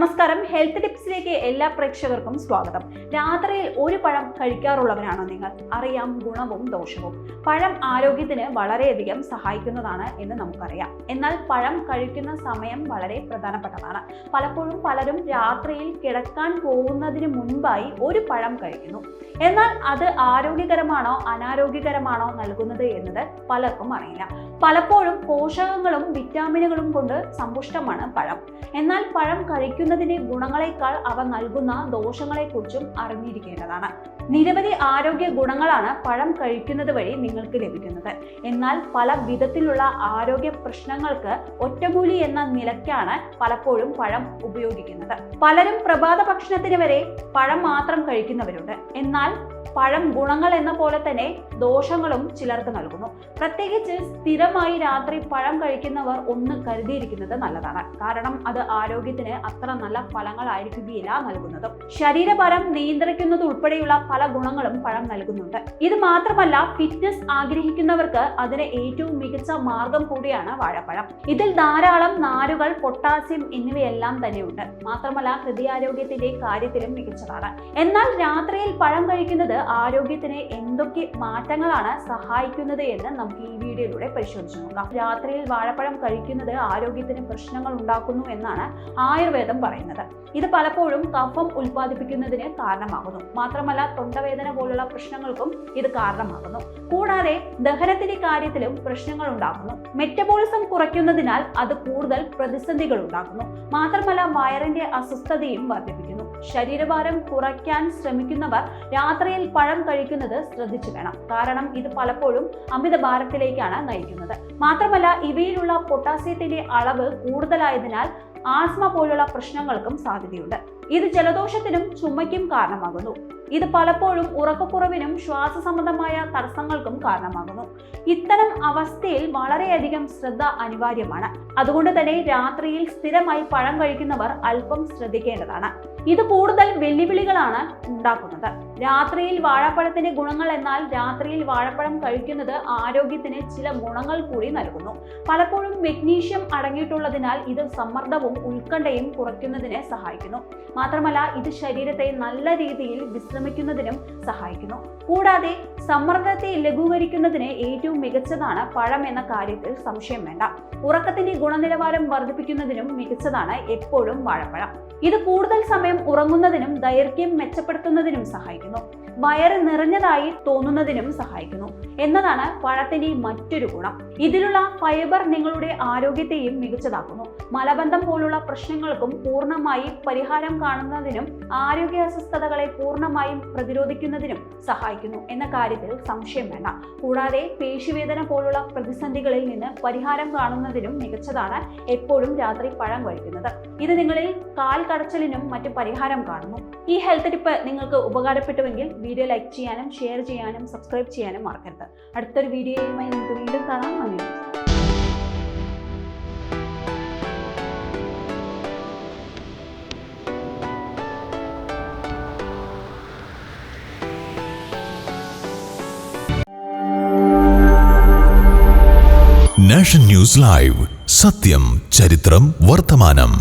Health ടിപ്സിലേക്ക് എല്ലാ പ്രേക്ഷകർക്കും സ്വാഗതം. രാത്രിയിൽ ഒരു പഴം കഴിക്കാറുള്ളവരാണോ നിങ്ങൾ? അറിയാം ഗുണവും ദോഷവും. പഴം ആരോഗ്യത്തിന് വളരെയധികം സഹായിക്കുന്നതാണ് എന്ന് നമുക്കറിയാം. എന്നാൽ പഴം കഴിക്കുന്ന സമയം വളരെ പ്രധാനപ്പെട്ടതാണ്. പലപ്പോഴും പലരും രാത്രിയിൽ കിടക്കാൻ പോകുന്നതിന് മുൻപായി ഒരു പഴം കഴിക്കുന്നു. എന്നാൽ അത് ആരോഗ്യകരമാണോ അനാരോഗ്യകരമാണോ നൽകുന്നത് എന്നത് പലർക്കും അറിയില്ല. പലപ്പോഴും പോഷകങ്ങളും വിറ്റാമിനുകളും കൊണ്ട് സമ്പുഷ്ടമാണ് പഴം. എന്നാൽ പഴം കഴിക്കുന്നതിന്റെ ഗുണങ്ങളെക്കാൾ അവ നൽകുന്ന ദോഷങ്ങളെക്കുറിച്ചും അറിഞ്ഞിരിക്കേണ്ടതാണ്. നിരവധി ആരോഗ്യ ഗുണങ്ങളാണ് പഴം കഴിക്കുന്നത് വഴി നിങ്ങൾക്ക് ലഭിക്കുന്നത്. എന്നാൽ പല വിധത്തിലുള്ള ആരോഗ്യ പ്രശ്നങ്ങൾക്ക് ഒറ്റമൂലി എന്ന നിലയ്ക്കാണ് പലപ്പോഴും പഴം ഉപയോഗിക്കുന്നത്. പലരും പ്രഭാത ഭക്ഷണത്തിന് വരെ പഴം മാത്രം കഴിക്കുന്നവരുണ്ട്. എന്നാൽ പഴം ഗുണങ്ങൾ എന്ന പോലെ തന്നെ ദോഷങ്ങളും ചിലർക്ക് നൽകുന്നു. പ്രത്യേകിച്ച് സ്ഥിരമായി രാത്രി പഴം കഴിക്കുന്നവർ ഒന്ന് കരുതിയിരിക്കുന്നത് നല്ലതാണ്. കാരണം അത് ആരോഗ്യത്തിന് അത്ര നല്ല ഫലങ്ങളായിരിക്കുകയില്ല നൽകുന്നത്. ശരീരഭാരം നിയന്ത്രിക്കുന്നത് ഉൾപ്പെടെയുള്ള പല ഗുണങ്ങളും പഴം നൽകുന്നുണ്ട്. ഇത് മാത്രമല്ല ഫിറ്റ്നസ് ആഗ്രഹിക്കുന്നവർക്ക് അതിന് ഏറ്റവും മികച്ച മാർഗം കൂടിയാണ് വാഴപ്പഴം. ഇതിൽ ധാരാളം നാരുകൾ പൊട്ടാസ്യം എന്നിവയെല്ലാം തന്നെയുണ്ട്. മാത്രമല്ല ഹൃദയാരോഗ്യത്തിന്റെ കാര്യത്തിലും മികച്ചതാണ്. എന്നാൽ രാത്രിയിൽ പഴം കഴിക്കുന്നത് ആരോഗ്യത്തിന് എന്തൊക്കെ മാറ്റങ്ങളാണ് സഹായിക്കുന്നത് എന്ന് നമുക്ക് ഈ വീഡിയോയിലൂടെ പരിശോധിച്ചു നോക്കാം. രാത്രിയിൽ വാഴപ്പഴം കഴിക്കുന്നത് ആരോഗ്യത്തിന് പ്രശ്നങ്ങൾ ഉണ്ടാക്കുന്നു എന്നാണ് ആയുർവേദം പറയുന്നത്. ഇത് പലപ്പോഴും കഫം ഉൽപ്പാദിപ്പിക്കുന്നതിന് കാരണമാകുന്നു. മാത്രമല്ല തൊണ്ടവേദന പോലുള്ള പ്രശ്നങ്ങൾക്കും ഇത് കാരണമാകുന്നു. കൂടാതെ ദഹനത്തിന്റെ കാര്യത്തിലും പ്രശ്നങ്ങൾ ഉണ്ടാക്കുന്നു മെറ്റബോളിസം കുറയ്ക്കുന്നതിനാൽ അത് കൂടുതൽ പ്രതിസന്ധികൾ ഉണ്ടാക്കുന്നു. മാത്രമല്ല വയറിന്റെ അസ്വസ്ഥതയും വർദ്ധിപ്പിക്കുന്നു. ശരീരഭാരം കുറയ്ക്കാൻ ശ്രമിക്കുന്നവർ രാത്രിയിൽ പഴം കഴിക്കുന്നത് ശ്രദ്ധിച്ചു വേണം. കാരണം ഇത് പലപ്പോഴും അമിത ഭാരത്തിലേക്കാണ് നയിക്കുന്നത്. മാത്രമല്ല ഇവയിലുള്ള പൊട്ടാസ്യത്തിന്റെ അളവ് കൂടുതലായതിനാൽ ആസ്മ പോലുള്ള പ്രശ്നങ്ങൾക്കും സാധ്യതയുണ്ട്. ഇത് ജലദോഷത്തിനും ചുമയ്ക്കും കാരണമാകുന്നു. ഇത് പലപ്പോഴും ഉറക്കക്കുറവിനും ശ്വാസ സംബന്ധമായ തടസ്സങ്ങൾക്കും കാരണമാകുന്നു. ഇത്തരം അവസ്ഥയിൽ വളരെയധികം ശ്രദ്ധ അനിവാര്യമാണ്. അതുകൊണ്ട് തന്നെ രാത്രിയിൽ സ്ഥിരമായി പഴം കഴിക്കുന്നവർ അല്പം ശ്രദ്ധിക്കേണ്ടതാണ്. ഇത് കൂടുതൽ വെല്ലുവിളികളാണ് ഉണ്ടാക്കുന്നത്. രാത്രിയിൽ വാഴപ്പഴത്തിന്റെ ഗുണങ്ങൾ എന്നാൽ രാത്രിയിൽ വാഴപ്പഴം കഴിക്കുന്നത് ആരോഗ്യത്തിന് ചില ഗുണങ്ങൾ കൂടി നൽകുന്നു. പലപ്പോഴും മെഗ്നീഷ്യം അടങ്ങിയിട്ടുള്ളതിനാൽ ഇത് സമ്മർദ്ദവും ഉത്കണ്ഠയും കുറയ്ക്കുന്നതിന് സഹായിക്കുന്നു. മാത്രമല്ല ഇത് ശരീരത്തെ നല്ല രീതിയിൽ വിശ്രമിക്കുന്നതിനും സഹായിക്കുന്നു. കൂടാതെ സമ്മർദ്ദത്തെ ലഘൂകരിക്കുന്നതിന് ഏറ്റവും മികച്ചതാണ് പഴം എന്ന കാര്യത്തിൽ സംശയം വേണ്ട. ഉറക്കത്തിന്റെ ഗുണനിലവാരം വർദ്ധിപ്പിക്കുന്നതിനും മികച്ചതാണ് എപ്പോഴും വാഴപ്പഴം. ഇത് കൂടുതൽ സമയം ഉറങ്ങുന്നതിനും ദൈർഘ്യം മെച്ചപ്പെടുത്തുന്നതിനും സഹായിക്കുന്നു. വയറ് നിറഞ്ഞതായി തോന്നുന്നതിനും സഹായിക്കുന്നു. എന്നതാണ് പഴത്തിന്റെ മറ്റൊരു ഗുണം. ഇതിലുള്ള ഫൈബർ നിങ്ങളുടെ ആരോഗ്യത്തെയും മികച്ചതാക്കുന്നു. മലബന്ധം പോലുള്ള പ്രശ്നങ്ങൾക്കും പൂർണമായി പരിഹാരം കാണുന്നതിനും ആരോഗ്യ അസ്വസ്ഥതകളെ പൂർണമായും പ്രതിരോധിക്കുന്നതിനും സഹായിക്കുന്നു. എന്ന കാര്യത്തിൽ സംശയം വേണ്ട. കൂടാതെ പേശിവേദന പോലുള്ള പ്രതിസന്ധികളിൽ നിന്ന് പരിഹാരം കാണുന്നതിനും മികച്ചതാണ് എപ്പോഴും രാത്രി പഴം കഴിക്കുന്നത്. ഇത് നിങ്ങളിൽ കാൽ കടച്ചലിനും മറ്റു പരിഹാരം കാണുന്നു. ഈ ഹെൽത്ത് ടിപ്പ് നിങ്ങൾക്ക് ഉപകാരപ്പെട്ടുവെങ്കിൽ വീഡിയോ ലൈക്ക് ചെയ്യാനും ഷെയർ ചെയ്യാനും സബ്സ്ക്രൈബ് ചെയ്യാനും മറക്കരുത്. അടുത്തൊരു വീഡിയോയുമായി നമുക്ക് വീണ്ടും കാണാം. നന്ദി നാഷൻ ന്യൂസ് ലൈവ്. സത്യം ചരിത്രം വർത്തമാനം.